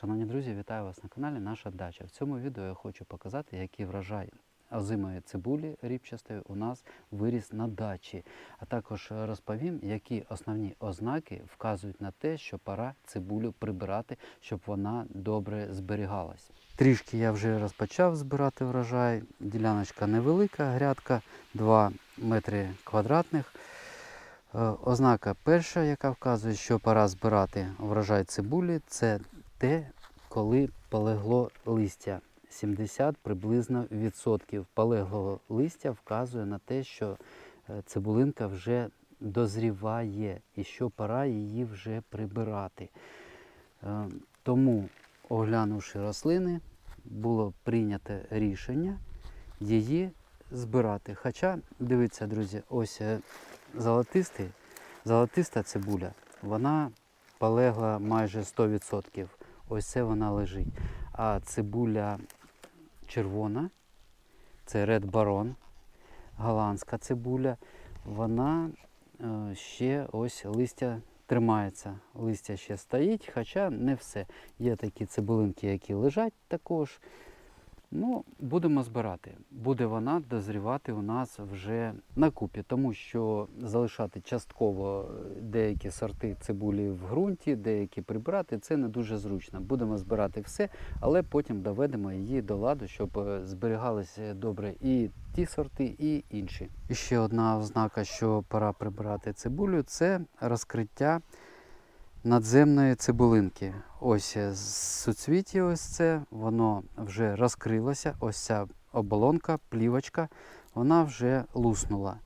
Шановні друзі, вітаю вас на каналі Наша Дача. В цьому відео я хочу показати, який врожай озимої цибулі ріпчастої у нас виріс на дачі. А також розповім, які основні ознаки вказують на те, що пора цибулю прибирати, щоб вона добре зберігалась. Трішки я вже розпочав збирати врожай. Діляночка невелика, грядка 2 метри квадратних. Е, Ознака перша, яка вказує, що пора збирати врожай цибулі, це те, коли полегло листя. 70 приблизно відсотків полеглого листя вказує на те, що е, цибулинка вже дозріває і що пора її вже прибирати. Е, Тому, оглянувши рослини, було прийнято рішення її збирати. Хоча, дивіться, друзі, ось е, золотистий, золотиста цибуля, вона полегла майже 100%. Ось це вона лежить. А цибуля червона, це Red Baron, голландська цибуля, вона е, ще ось листя тримається. Листя ще стоїть, хоча не все. Є такі цибулинки, які лежать також. Ну, будемо збирати. Буде вона дозрівати у нас вже на купі, тому що залишати частково е, деякі сорти цибулі в ґрунті, деякі прибрати, це не дуже зручно. Будемо збирати все, але потім доведемо її до ладу, щоб е, зберігалися добре і ті сорти, і інші. І ще одна ознака, що пора прибирати цибулю, це розкриття надземної цибулинки. Ось е, суцвіття ось це, воно вже розкрилося, ось ця оболонка, плівочка, вона вже луснула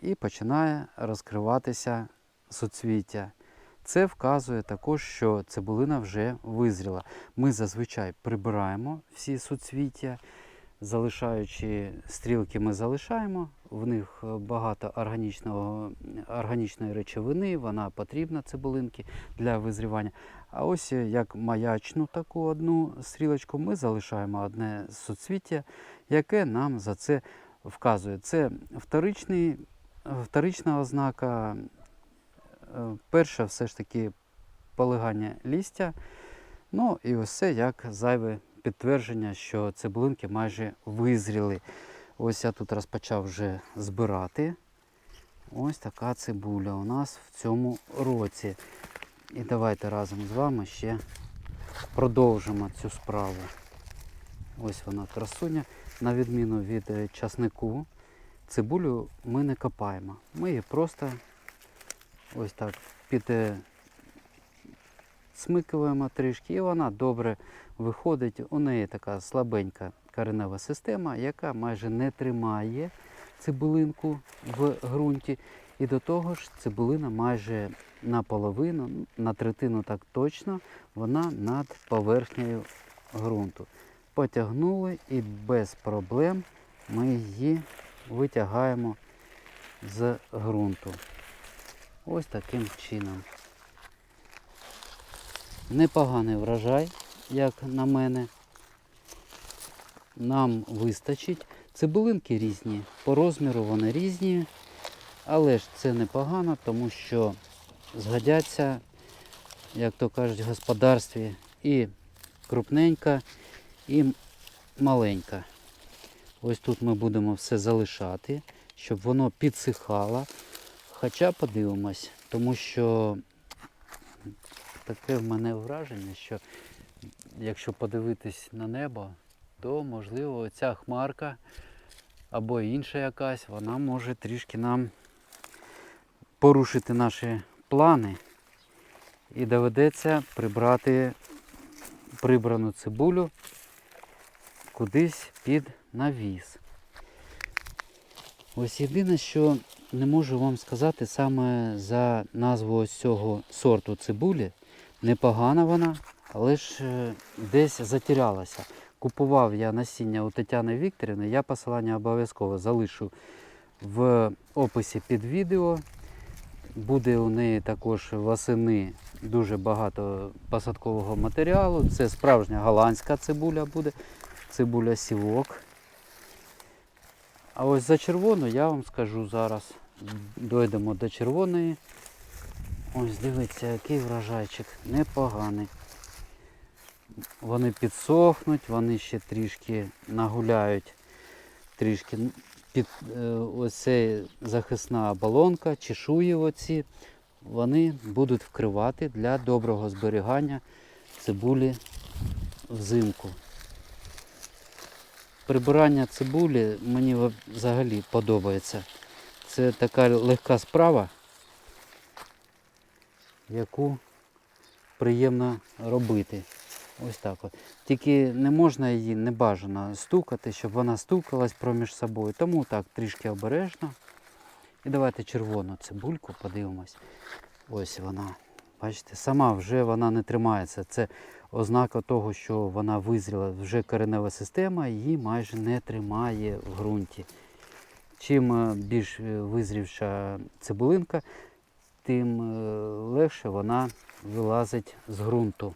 і починає розкриватися суцвіття. Це вказує також, що цибулина вже визріла. Ми зазвичай прибираємо всі суцвіття, залишаючи стрілки, ми залишаємо. В них е, багато органічного, органічної речовини, вона потрібна цибулинки для визрівання. А ось е, як маячну таку одну стрілочку ми залишаємо одне суцвіття, яке нам за це вказує. Це вторичний, вторична ознака. Е, Перша все ж таки полегання лістя. Ну і ось як зайве підтвердження, що цибулинки майже визріли. Ось я тут розпочав вже збирати. Ось така цибуля у нас в цьому році. І давайте разом з вами ще продовжимо цю справу. Ось вона красуня. На відміну від е, часнику, цибулю ми не копаємо. Ми її просто ось так під е, смикуємо трішки, і вона добре виходить. У неї така слабенька коренева система, яка майже не тримає цибулинку в ґрунті. І до того ж, цибулина майже наполовину, на третину так точно, вона над поверхнею ґрунту. Потягнули і без проблем ми її витягаємо з ґрунту. Ось таким чином. Непоганий врожай, як на мене. Нам вистачить. Цибулинки різні, по розміру вони різні, але ж це непогано, тому що згодяться, як то кажуть, в господарстві і крупненька, і маленька. Ось тут ми будемо все залишати, щоб воно підсихало. Хоча подивимось, тому що таке в мене враження, що якщо подивитись на небо, то можливо ця хмарка або інша якась, вона може трішки нам порушити наші плани. І доведеться прибрати прибрану цибулю кудись під навіс. Ось єдине, що не можу вам сказати саме за назву ось цього сорту цибулі. Непогана вона, але ж е, десь затерялася. Купував я насіння у Тетяни Вікторівни, я посилання обов'язково залишу в описі під відео. Буде у неї також восени дуже багато посадкового матеріалу. Це справжня голландська цибуля буде, цибуля сівок. А ось за червону я вам скажу зараз. Дойдемо до червоної. Ось дивіться, який врожайчик непоганий. вони підсохнуть, вони ще трішки нагуляють, трішки під е, оце захисна оболонка, чешуї оці, вони будуть вкривати для доброго зберігання цибулі взимку. Прибирання цибулі мені взагалі подобається. Це така легка справа, яку приємно робити. Ось так от. Тільки не можна її не бажано стукати, щоб вона стукалась проміж собою. Тому так трішки обережно. І давайте червону цибульку подивимось. Ось вона. Бачите, сама вже вона не тримається. Це ознака того, що вона визріла. Вже коренева система її майже не тримає в ґрунті. Чим е, більш е, визрівша цибулинка, тим легше вона вилазить з ґрунту.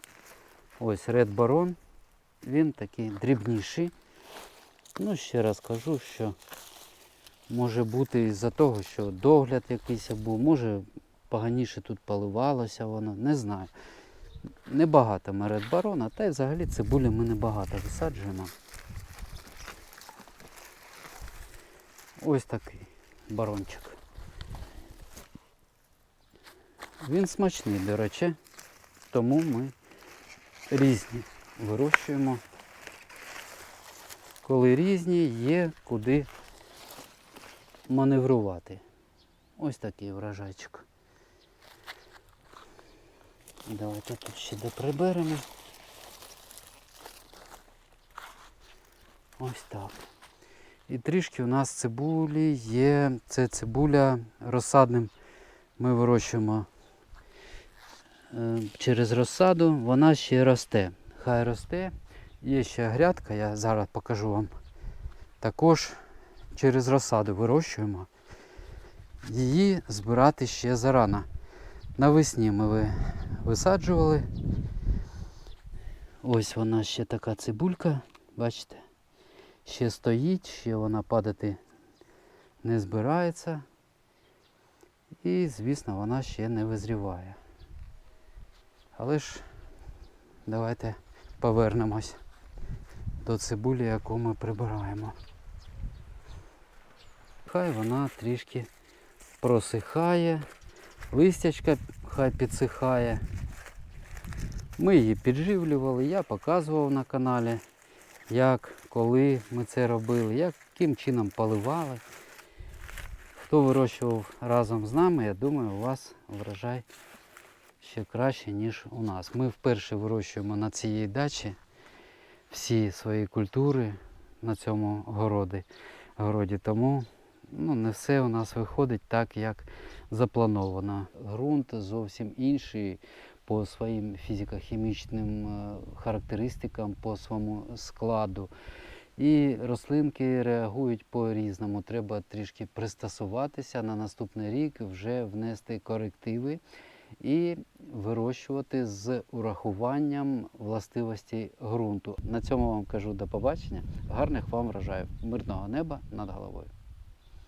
Ось Red Baron, він такий дрібніший. Ну, ще раз кажу, що може бути із-за того, що догляд якийсь був, може поганіше тут поливалося воно, не знаю. Небагато ми Red Baron, та й взагалі цибулі ми небагато висаджуємо. Ось такий барончик. Він смачний, до речі, тому ми різні вирощуємо. Коли різні, є куди маневрувати. Ось такий врожайчик. Давайте тут ще доприберемо. Ось так. І трішки у нас цибулі є. Це цибуля розсадним. Ми вирощуємо через розсаду, вона ще росте. Хай росте. Є ще грядка, я зараз покажу вам. Також через розсаду вирощуємо. Її збирати ще зарано. Навесні ми висаджували. Ось вона ще така цибулька, бачите? Ще стоїть, ще вона падати не збирається. І, звісно, вона ще не визріває. Але ж давайте повернемось до цибулі, яку ми прибираємо. Хай вона трішки просихає, листячка хай підсихає. Ми її підживлювали, я показував на каналі, як, коли ми це робили, яким чином поливали. Хто вирощував разом з нами, я думаю, у вас врожай ще краще, ніж у нас. Ми вперше вирощуємо на цій дачі всі свої культури на цьому городі. городі. Тому ну, не все у нас виходить так, як заплановано. Ґрунт зовсім інший по своїм фізико-хімічним е, характеристикам, по своєму складу. І рослинки реагують по-різному. Треба трішки пристосуватися на наступний рік, вже внести корективи і вирощувати з урахуванням властивості ґрунту. На цьому вам кажу до побачення. Гарних вам врожаїв, мирного неба над головою.